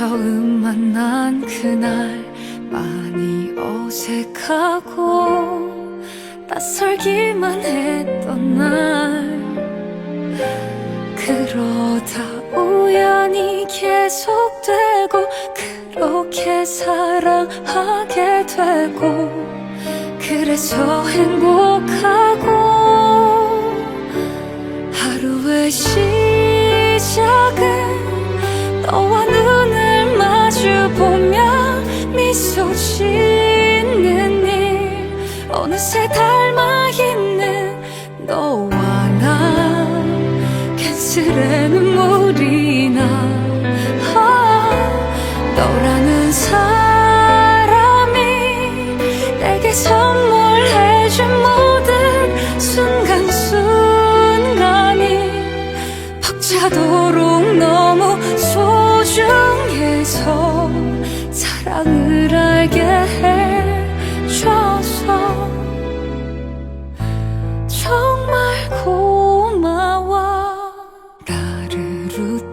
처음 만난 그날 많이 어색하고 낯설기만 했던 날. 그러다 우연히 계속되고 그렇게 사랑하게 되고 그래서 행복하고 하루의 시작은 너와 짓는 일 어느새 닮아있는 너와 나. 캔슬의 눈물이 나 아, 너라는 사람이 내게 선물해준 모든 순간순간이 벅차도록 너무 소중해서 사랑을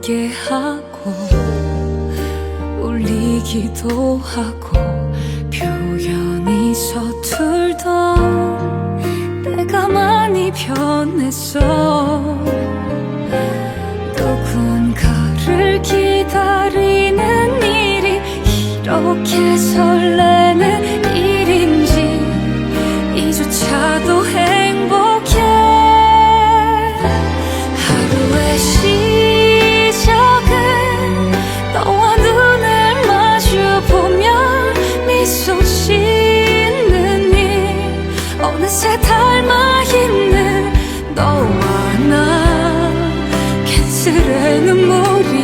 웃게 하고 울리기도 하고 표현이 서툴던 내가 많이 변했어. 누군가를 기다리는 일이 이렇게 설 어느새 닮아 있는 너와 나. 캔슬의 눈물이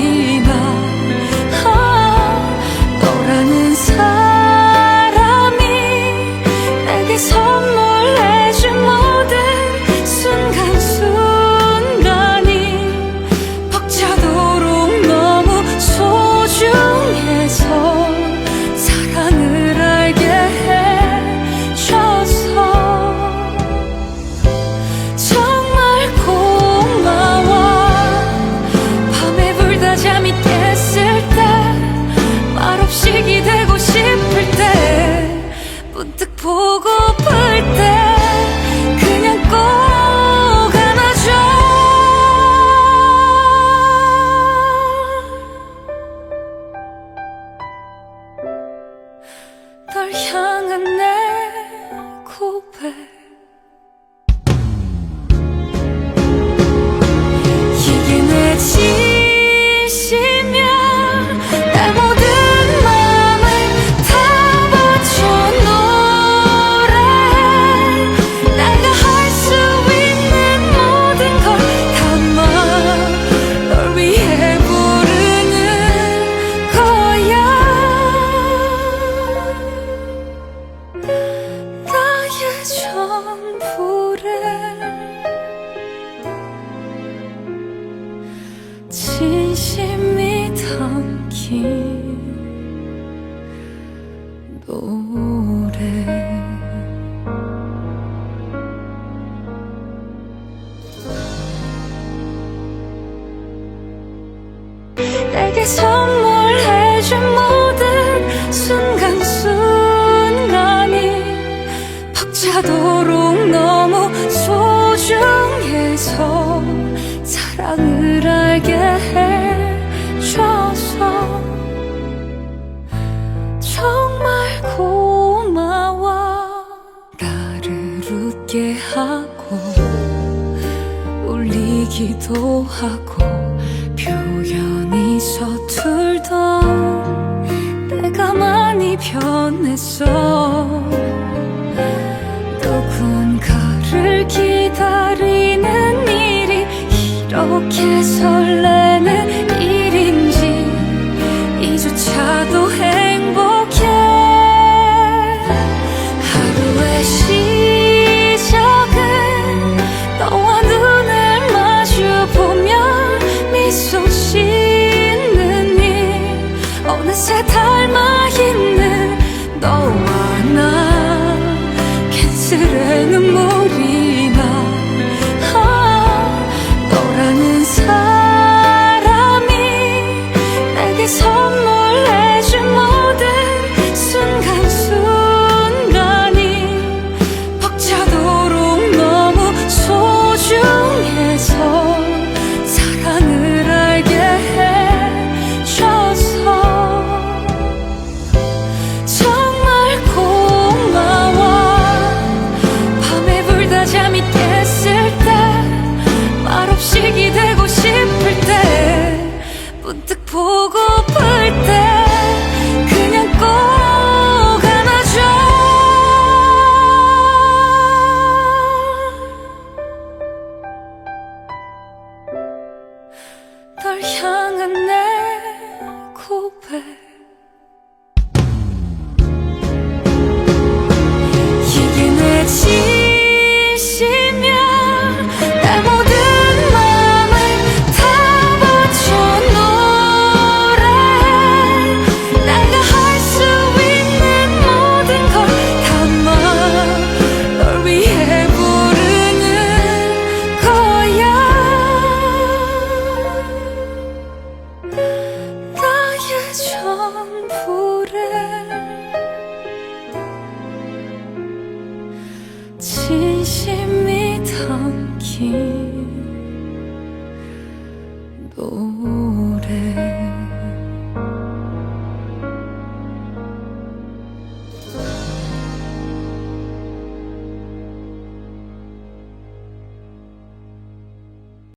문득 보고플 때 그냥 꼭 안아줘. 널 향한 내 긴 노래. 내게 선물해준 모든 순간순간이 벅차도록 울리기도 하고 표현이 서툴던 내가 많이 변했어. 누군가를 기다려 Oh.